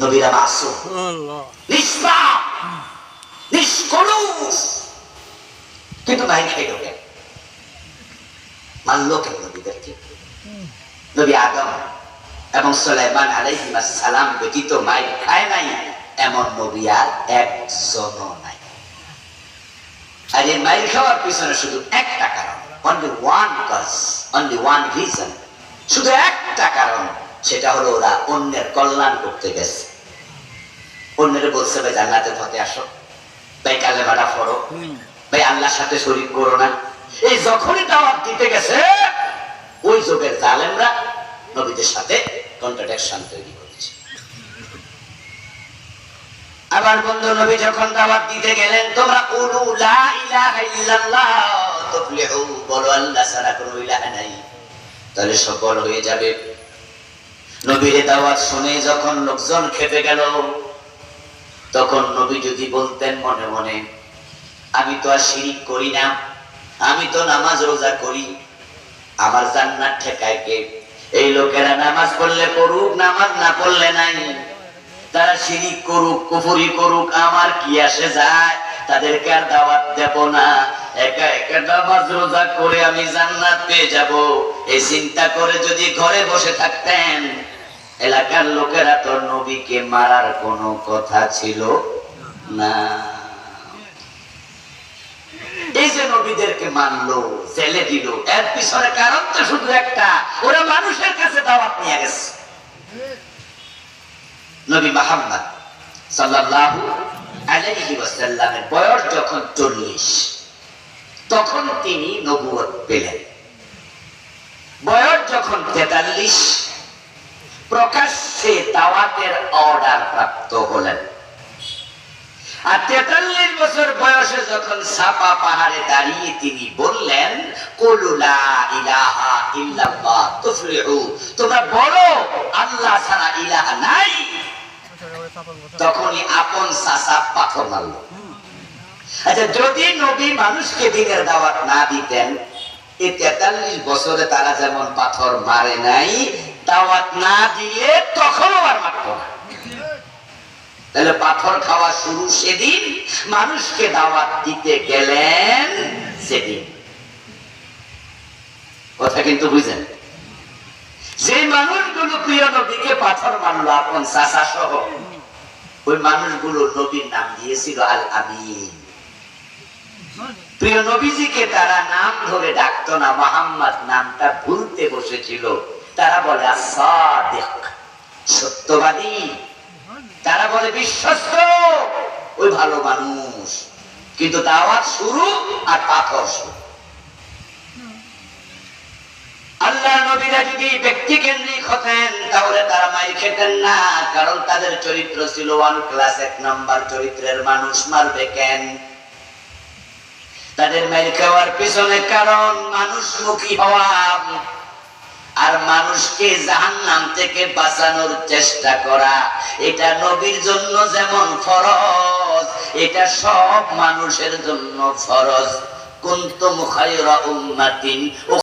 নবীরা মাসুম নিষ্পাপ নিষ্কলুষ। কিন্তু নাই খাইল কেন মানলো কেন নবীদেরকে। নবী আদম এবং সুলাইমান সালাম ব্যতীত মাই খায় নাই এমন নবী আর একজনও নাই। আর এই মাইল খাওয়ার পিছনে শুধু একটা কারণ only one cause only one reason শুধু একটা কারণ সেটা হলো ওরা অন্যের কল্যাণ করতে গেছে। অন্যের বলছে ভাই জান্নাতের পথে আসো। ভাই কালেমাটা পড়ো। হুম। ভাই আল্লাহর সাথে শরীর করো না। এই যখনই দাওয়াত দিতে গেছে ওই যুগের জালেমরা নবীদের সাথে কন্ট্রাডিকশন তৈরি করেছে। আবার বন্ধু নবী যখন দাওয়াত দিতে গেলেন তোমরা কুলু লা ইলাহা ইল্লাল্লাহ তুফলিহু বলো আল্লাহ ছাড়া কোনো ইলাহা নাই। তাহলে সফল হয়ে যাবে। নবীর দাওয়াত শুনে যখন লোকজন খেপে গেল তখন নবী যদি বলতেন মনে মনে, আমি তো আর শিরিক করি না, আমি তো নামাজ রোজা করি। আমার জান্নাত ঠেকায় কে? এই লোকেরা নামাজ পড়লে করুক নামাজ না পড়লে নাই। তারা শিরিক করুক, কুফুরি করুক, আমার কি আসে যায়? তাদেরকে আর দাওয়াত দেব না। একা একা নামাজ রোজা করে আমি জান্নাত পেয়ে যাব। এই চিন্তা করে যদি ঘরে বসে থাকতেন এলাকার লোকেরা তো নবীকে মারার কোনো কথা ছিল না। এই যে নবীদেরকে মানলো দিল, এর পিছনে কারণ তো শুধু একটা, ওরা মানুষের কাছে দাওয়াত নিয়ে গেছে। নবী মাহাম্মদ সাল্লাল্লাহু আলাইহি ওয়াসাল্লামের বয়স যখন চল্লিশ, তখন তিনি নবুয়ত পেলেন। বয়স যখন তেতাল্লিশ প্রকাশ্যে দাওয়াতের অর্ডার প্রাপ্ত হলেন। আর তেতাল্লিশ বছর বয়সে যখন সাপা পাহাড়ে দাঁড়িয়ে তিনি বললেন তোমরা বলো, আল্লাহ ছাড়া ইলাহা নাই? তখনই আপন সাসা পাথর মারল। আচ্ছা যদি নবী মানুষকে দিনের দাওয়াত না দিতেন, এই তেতাল্লিশ বছরে তারা যেমন পাথর মারে নাই দাওয়াত না দিলে তখনও আর মারত না। তাহলে পাথর খাওয়া শুরু সেদিন, মানুষকে দাওয়াত দিতে গেলেন সেদিন। কথা কিন্তু বুঝেন যে মানুষগুলো প্রিয় নবীকে পাথর মানলো আপন চাষা সহ, ওই মানুষগুলো নবীর নাম দিয়েছিল আল আমিন প্রিয় নবীজিকে তারা নাম ধরে ডাকতো না, মোহাম্মদ নামটা ভুলতে বসেছিল। তারা বলে সত্যবাদী। তারা বলে, বিশ্বস্ত, ওই ভালো মানুষ। কিন্তু দাওয়াত শুরু আর পাথর শুরু। আল্লাহ নবীরা যদি ব্যক্তি কেন্দ্রিক হতেন, তাহলে তারা মাই খেতেন না, কারণ তাদের চরিত্র ছিল ওয়ান ক্লাস, এক নাম্বার চরিত্রের মানুষ, মারবে কেন? তাদের মাইর খাওয়ার পিছনে কারণ, মানুষমুখী হওয়া মানুষকে জাহান্নাম থেকে বাঁচানোর চেষ্টা করা। এটা নবীর জন্য যেমন ফরজ, এটা সব মানুষের জন্য ফরজ। কুন্তম খায়রা উম্মাতিন